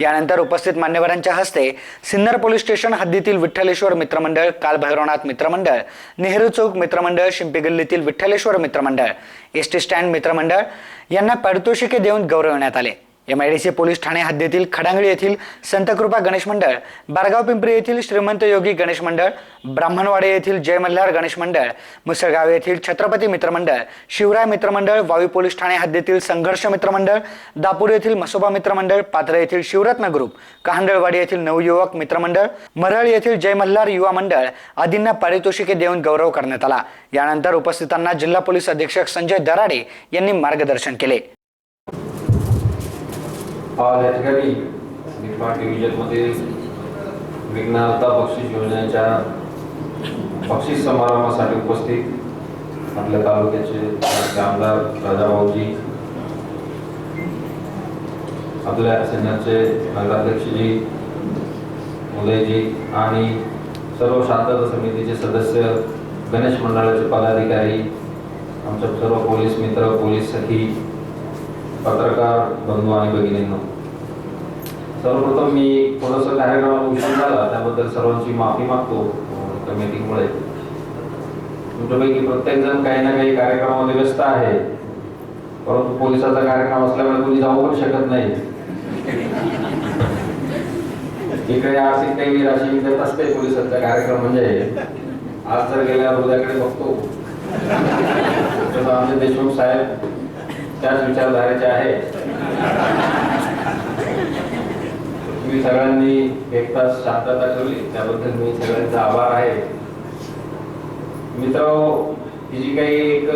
यानंतर उपस्थित मान्यवरांच्या हस्ते सिन्नर पोलीस स्टेशन हद्दीतील विठ्ठलेश्वर मित्रमंडळ काल भैरवनाथ मित्रमंडळ नेहरू चौक मित्रमंडळ शिंपी गल्लीतील विठ्ठलेश्वर मित्रमंडळ एस टी स्टँड मित्रमंडळ यांना पारितोषिके देऊन गौरवण्यात आले. M I D C police Thane हद्दीतील खडांगळी येथील संतकृपा गणेश मंडळ बारगाव पिंपरी येथील श्रीमंत योगी गणेश मंडळ ब्राह्मणवाडे येथील जय मल्हार गणेश मंडळ मुसळगाव येथील छत्रपती मित्रमंडळ शिवराय मित्रमंडळ वावी पोलीस ठाणे हद्दीतील संघर्ष मित्रमंडळ दापूर येथील मसोबा मित्रमंडळ पात्र येथील शिवरत्न ग्रुप कहांडळवाडी येथील नवयुवक मित्रमंडळ मरळ येथील जय मल्हार युवा मंडळ आदींना पारितोषिके देऊन गौरव करण्यात आला. यानंतर उपस्थितांना जिल्हा पोलीस अधीक्षक संजय दराडे यांनी मार्गदर्शन केले. आज या ठिकाणी निफाड डिव्हिजनमध्ये विघ्नहर्ता बक्षीस योजनेच्या बक्षीस समारंभासाठी उपस्थित आपल्या तालुक्याचे आमदार राजाभाऊजी आपल्या सेनेचे नगराध्यक्षजी उदयजी आणि सर्व शांतता समितीचे सदस्य गणेश मंडळाचे पदाधिकारी आमच्या सर्व पोलीस मित्र पोलीस सखी पत्रकार बंधू आणि भगिनींना. सर्वप्रथम मी थोडंसं कार्यक्रमाला उशीर झाला त्याबद्दल सर्वांची माफी मागतो कमिटीमुळे तुमच्यापैकी प्रत्येक जण काही ना काही कार्यक्रमामध्ये व्यस्त आहे परंतु पोलिसाचा कार्यक्रम असल्यामुळे कोणी जाऊ पण शकत नाही. इकडे आर्थिक काही राशी विकत असते पोलिसांचा कार्यक्रम म्हणजे आज जर गेल्यावर उद्याकडे बघतो. आमचे देशमुख साहेब त्याच विचारधारेचे आहे. तुम्ही सगळ्यांनी एक तास शांतता ठेवली. त्याबद्दल मी सगळ्यांचा आभार आहे. मित्र ही जी काही एक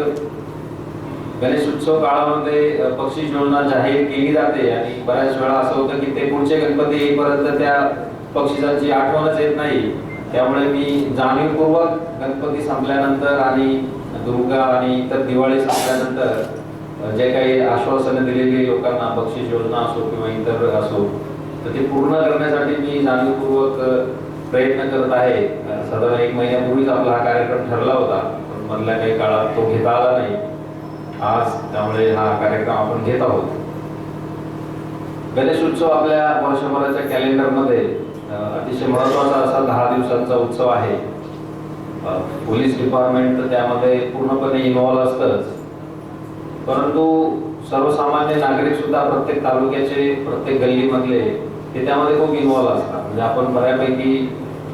गणेश उत्सव काळामध्ये पक्षी बक्षीस योजना जाहीर केली जाते आणि बऱ्याच वेळा असं होतं की ते पुढचे गणपती येईपर्यंत त्या बक्षिसांची आठवणच येत नाही. त्यामुळे मी जाणीवपूर्वक गणपती संपल्यानंतर आणि दुर्गा आणि इतर दिवाळी संपल्यानंतर जे काही आश्वासनं दिलेली लोकांना बक्षीस योजना असो किंवा इतर असो तर ते पूर्ण करण्यासाठी मी जाणीवपूर्वक प्रयत्न करत आहे. साधारण एक महिन्यापूर्वीच आपला हा कार्यक्रम ठरला होता. पण मधल्या काही काळात तो घेता आला नाही. आज त्यामुळे हा कार्यक्रम आपण घेत आहोत. गणेश उत्सव आपल्या वर्षभराच्या कॅलेंडरमध्ये अतिशय महत्त्वाचा असा दहा दिवसांचा उत्सव आहे. पोलीस डिपार्टमेंट त्यामध्ये पूर्णपणे इन्व्हॉल्व्ह असतंच. परंतु सर्वसामान्य नागरिक सुद्धा प्रत्येक तालुक्याचे प्रत्येक गल्लीमधले ते त्यामध्ये खूप इन्व्हॉल्व असतात. म्हणजे आपण बऱ्यापैकी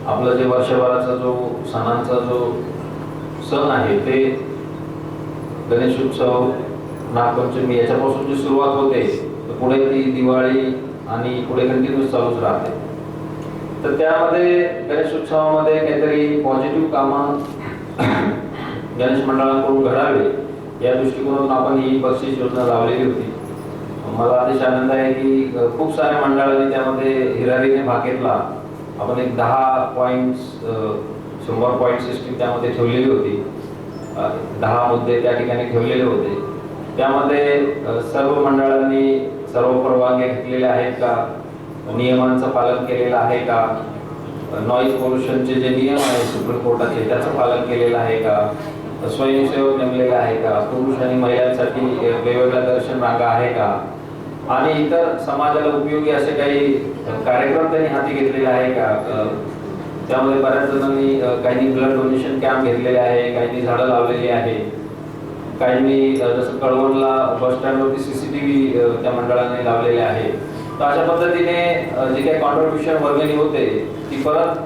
आपलं जे वर्षभराचा जो सणांचा जो सण आहे ते गणेश उत्सव नागपंचमी याच्यापासून जी सुरुवात होते तर पुढे ती दिवाळी आणि पुढे कंटिन्यूस चालूच राहते. तर त्यामध्ये गणेश उत्सवामध्ये काहीतरी पॉझिटिव्ह कामं गणेश मंडळाकडून घडावे या दृष्टिकोनातून आपण ही बक्षीस योजना लावलेली होती. मला अतिशय आनंद आहे की खूप साऱ्या मंडळांनी त्यामध्ये हिरारीने भाग घेतला. आपण एक दहा पॉईंट्स शंभर पॉईंट सिस्टीम त्यामध्ये ठेवलेली होती. दहा मुद्दे त्या ठिकाणी ठेवलेले होते. त्यामध्ये सर्व मंडळांनी सर्व परवानग्या घेतलेल्या आहेत का? नियमांचं पालन केलेलं आहे का? नॉईज पोल्युशनचे जे नियम आहेत सुप्रीम कोर्टाचे त्याचं पालन केलेलं आहे का? स्वयंसेवक नेमलेला आहे का? पुरुष आणि महिलांसाठी वेगवेगळ्या दर्शन रांगा आहे का? आणि इतर समाजाला उपयोगी असे काही कार्यक्रम त्यांनी हाती घेतलेले आहे का? त्यामध्ये बऱ्याच जणांनी काहींनी ब्लड डोनेशन कॅम्प घेतलेले आहे काहींनी झाडं लावलेली आहे. काहींनी जसं कळवणला बस स्टँडवरती सीसीटीव्ही त्या मंडळाने लावलेले आहे. तर अशा पद्धतीने जे काही कॉन्ट्रीब्युशन वर्गणी होते ती परत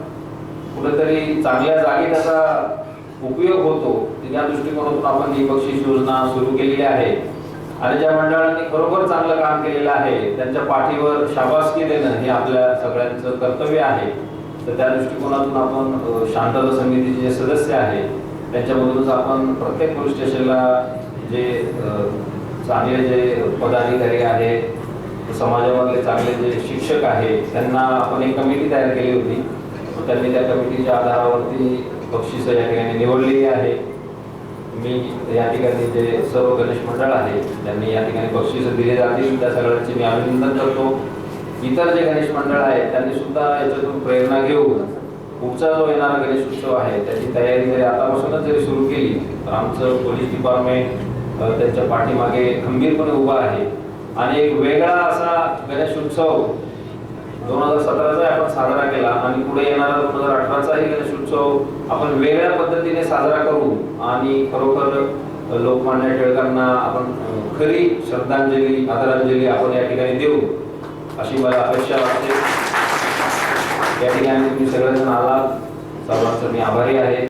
कुठेतरी चांगल्या जागी त्याचा उपयोग होतो या दृष्टिकोनातून आपण ही बक्षीस योजना सुरू केलेली आहे. आणि ज्या मंडळांनी खरोखर चांगलं काम केलेलं आहे त्यांच्या पाठीवर शाबासकी देणं हे आपल्या सगळ्यांचं कर्तव्य आहे. तर त्या दृष्टिकोनातून आपण शांतता समितीचे जे सदस्य आहे त्यांच्यामधूनच आपण प्रत्येक पोलीस स्टेशनला जे चांगले जे पदाधिकारी आहे समाजामधले चांगले जे शिक्षक आहे त्यांना आपण एक कमिटी तयार केली होती. त्यांनी त्या कमिटीच्या आधारावरती बक्षिसं या ठिकाणी निवडलेली आहे. मी या ठिकाणी जे सर्व गणेश मंडळ आहे त्यांनी या ठिकाणी बक्षिसं दिले जातील. त्या सगळ्यांचे मी अभिनंदन करतो. इतर जे गणेश मंडळ आहेत त्यांनी सुद्धा याच्यातून प्रेरणा घेऊन पुढचा जो येणारा गणेश उत्सव आहे. त्याची तयारी जरी आतापासूनच जरी सुरू केली तर आमचं पोलीस डिपार्टमेंट त्यांच्या पाठीमागे खंबीरपणे उभा आहे. आणि एक वेगळा असा गणेश उत्सव दोन हजार सतरा साजरा केला आणि पुढे येणारा दोन हजार अठराचाही गणेशोत्सव आपण वेगळ्या पद्धतीने साजरा करू आणि खरोखर लोकमान्य टिळकांना आपण खरी श्रद्धांजली आदरांजली आपण या ठिकाणी देऊ. अशी मला अपेक्षा वाटते. या ठिकाणी तुम्ही सगळेजण आलात. सर्वांचं मी आभारी आहे.